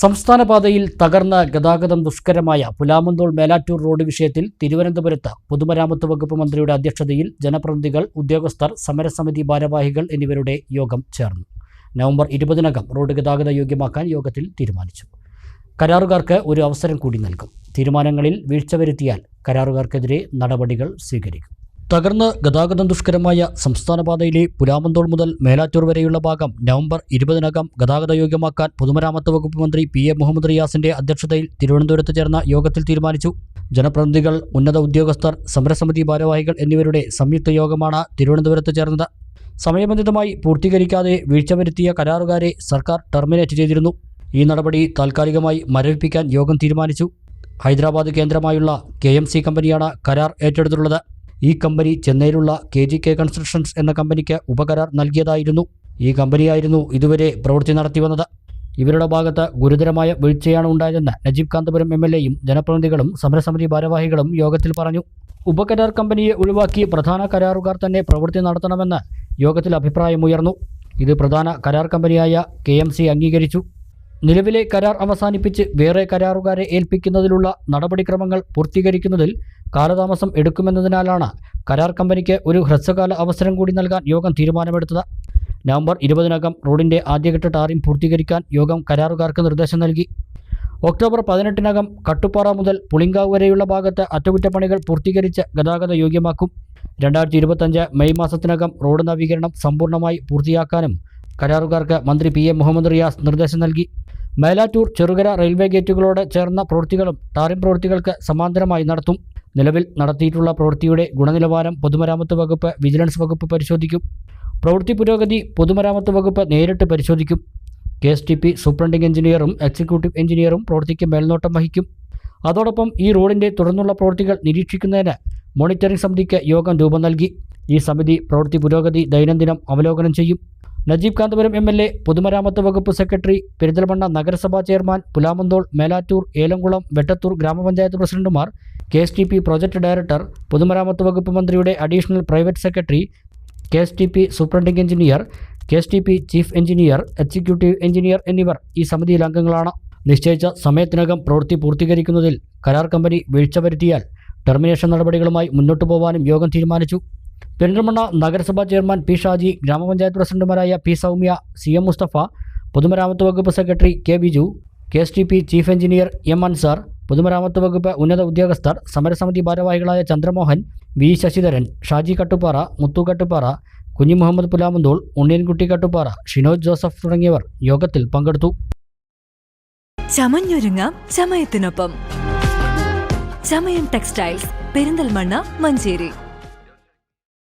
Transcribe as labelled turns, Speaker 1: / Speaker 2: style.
Speaker 1: സംസ്ഥാന പാതയിൽ തകർന്ന ഗതാഗതം ദുഷ്കരമായ പുലാമന്തോൾ മേലാറ്റൂർ റോഡ് വിഷയത്തിൽ തിരുവനന്തപുരത്ത് പൊതുമരാമത്ത് വകുപ്പ് മന്ത്രിയുടെ അധ്യക്ഷതയിൽ ജനപ്രതിനിധികൾ ഉദ്യോഗസ്ഥർ സമരസമിതി ഭാരവാഹികൾ എന്നിവരുടെ യോഗം ചേർന്നു. നവംബർ ഇരുപതിനകം റോഡ് ഗതാഗത യോഗ്യമാക്കാൻ യോഗത്തിൽ തീരുമാനിച്ചു. കരാറുകാർക്ക് ഒരു അവസരം കൂടി നൽകും. തീരുമാനങ്ങളിൽ വീഴ്ച വരുത്തിയാൽ കരാറുകാർക്കെതിരെ നടപടികൾ സ്വീകരിക്കും. തകർന്ന് ഗതാഗതം ദുഷ്കരമായ സംസ്ഥാനപാതയിലെ പുലാമന്തോൾ മുതൽ മേലാറ്റൂർ വരെയുള്ള ഭാഗം നവംബർ ഇരുപതിനകം ഗതാഗത യോഗ്യമാക്കാൻ പൊതുമരാമത്ത് വകുപ്പ് മന്ത്രി പി എ മുഹമ്മദ് റിയാസിന്റെ അധ്യക്ഷതയിൽ തിരുവനന്തപുരത്ത് ചേർന്ന യോഗത്തിൽ തീരുമാനിച്ചു. ജനപ്രതിനിധികൾ ഉന്നത ഉദ്യോഗസ്ഥർ സമരസമിതി ഭാരവാഹികൾ എന്നിവരുടെ സംയുക്ത യോഗമാണ് തിരുവനന്തപുരത്ത് ചേർന്നത്. സമയബന്ധിതമായി പൂർത്തീകരിക്കാതെ വീഴ്ച വരുത്തിയ കരാറുകാരെ സർക്കാർ ടെർമിനേറ്റ് ചെയ്തിരുന്നു. ഈ നടപടി താൽക്കാലികമായി മരവിപ്പിക്കാൻ യോഗം തീരുമാനിച്ചു. ഹൈദരാബാദ് കേന്ദ്രമായുള്ള കെ കമ്പനിയാണ് കരാർ ഏറ്റെടുത്തുള്ളത് ഈ കമ്പനി ചെന്നൈയിലുള്ള കെ ജി കെ കൺസ്ട്രക്ഷൻസ് എന്ന കമ്പനിക്ക് ഉപകരാർ നൽകിയതായിരുന്നു. ഈ കമ്പനിയായിരുന്നു ഇതുവരെ പ്രവൃത്തി നടത്തി വന്നത്. ഇവരുടെ ഭാഗത്ത് ഗുരുതരമായ വീഴ്ചയാണ് ഉണ്ടായതെന്ന് നജീബ് കാന്തപുരം എം എൽ എയും ജനപ്രതിനിധികളും സമരസമിതി ഭാരവാഹികളും യോഗത്തിൽ പറഞ്ഞു. ഉപകരാർ കമ്പനിയെ ഒഴിവാക്കി പ്രധാന കരാറുകാർ തന്നെ പ്രവൃത്തി നടത്തണമെന്ന് യോഗത്തിൽ അഭിപ്രായമുയർന്നു. ഇത് പ്രധാന കരാർ കമ്പനിയായ കെ അംഗീകരിച്ചു. നിലവിലെ കരാർ അവസാനിപ്പിച്ച് വേറെ കരാറുകാരെ ഏൽപ്പിക്കുന്നതിലുള്ള നടപടിക്രമങ്ങൾ പൂർത്തീകരിക്കുന്നതിൽ കാലതാമസം എടുക്കുമെന്നതിനാലാണ് കരാർ കമ്പനിക്ക് ഒരു ഹ്രസ്വകാല അവസരം കൂടി നൽകാൻ യോഗം തീരുമാനമെടുത്തത്. നവംബർ ഇരുപതിനകം റോഡിന്റെ ആദ്യഘട്ട ടാറിംഗ് പൂർത്തീകരിക്കാൻ യോഗം കരാറുകാർക്ക് നിർദ്ദേശം നൽകി. ഒക്ടോബർ പതിനെട്ടിനകം കട്ടുപ്പാറ മുതൽ പുളിങ്കാവ് വരെയുള്ള ഭാഗത്ത് അറ്റകുറ്റപ്പണികൾ പൂർത്തീകരിച്ച് ഗതാഗത യോഗ്യമാക്കും. രണ്ടായിരത്തി മെയ് മാസത്തിനകം റോഡ് നവീകരണം സമ്പൂർണമായി പൂർത്തിയാക്കാനും കരാറുകാർക്ക് മന്ത്രി പി എ മുഹമ്മദ് റിയാസ് നിർദ്ദേശം നൽകി. മേലാറ്റൂർ ചെറുകര റെയിൽവേ ഗേറ്റുകളോട് ചേർന്ന പ്രവൃത്തികളും ടാറിംഗ് പ്രവൃത്തികൾക്ക് സമാന്തരമായി നടത്തും. നിലവിൽ നടത്തിയിട്ടുള്ള പ്രവൃത്തിയുടെ ഗുണനിലവാരം പൊതുമരാമത്ത് വകുപ്പ് വിജിലൻസ് വകുപ്പ് പരിശോധിക്കും. പ്രവൃത്തി പുരോഗതി പൊതുമരാമത്ത് വകുപ്പ് നേരിട്ട് പരിശോധിക്കും. K S T P superintending എഞ്ചിനീയറും executive എഞ്ചിനീയറും പ്രവൃത്തിക്ക് മേൽനോട്ടം വഹിക്കും. അതോടൊപ്പം ഈ റോഡിന്റെ തുടർന്നുള്ള പ്രവൃത്തികൾ നിരീക്ഷിക്കുന്നതിന് മോണിറ്ററിംഗ് സമിതിക്ക് യോഗം രൂപം നൽകി. ഈ സമിതി പ്രവൃത്തി പുരോഗതി ദൈനംദിനം അവലോകനം ചെയ്യും. Najeeb Kanthapuram M L A പൊതുമരാമത്ത് വകുപ്പ് സെക്രട്ടറി പെരിന്തൽമണ്ണ നഗരസഭാ ചെയർമാൻ പുലാമന്തോൾ മേലാറ്റൂർ ഏലംകുളം വെട്ടത്തൂർ ഗ്രാമപഞ്ചായത്ത് പ്രസിഡന്റുമാർ K S T P project director പൊതുമരാമത്ത് വകുപ്പ് മന്ത്രിയുടെ additional private secretary K S T P superintending engineer K S T P chief engineer executive engineer എന്നിവർ ഈ സമിതിയിൽ അംഗങ്ങളാണ്. നിശ്ചയിച്ച സമയത്തിനകം പ്രവൃത്തി പൂർത്തീകരിക്കുന്നതിൽ കരാർ കമ്പനി വീഴ്ച വരുത്തിയാൽ ടെർമിനേഷൻ നടപടികളുമായി മുന്നോട്ടു പോകാനും യോഗം തീരുമാനിച്ചു. പെരിന്തൽമണ്ണ നഗരസഭാ ചെയർമാൻ പി ഷാജി ഗ്രാമപഞ്ചായത്ത് പ്രസിഡന്റുമാരായ P Soumya C M Musthafa പൊതുമരാമത്ത് വകുപ്പ് secretary K Biju K S T P chief engineer M Ansar പൊതുമരാമത്ത് വകുപ്പ് ഉന്നത ഉദ്യോഗസ്ഥർ സമരസമിതി ഭാരവാഹികളായ ചന്ദ്രമോഹൻ വി ശശിധരൻ ഷാജി കട്ടുപ്പാറ മുത്തു കട്ടുപ്പാറ കുഞ്ഞി മുഹമ്മദ് പുലാമന്തോൾ ഉണ്ണിയൻകുട്ടി കട്ടുപ്പാറ ഷിനോജ് ജോസഫ് തുടങ്ങിയവർ യോഗത്തിൽ പങ്കെടുത്തു.
Speaker 2: ചമഞ്ഞൊരുങ്ങാം ചമയത്തിനൊപ്പം. ചമയം ടെക്സ്റ്റൈൽസ് പെരിന്തൽമണ്ണ മഞ്ചേരി.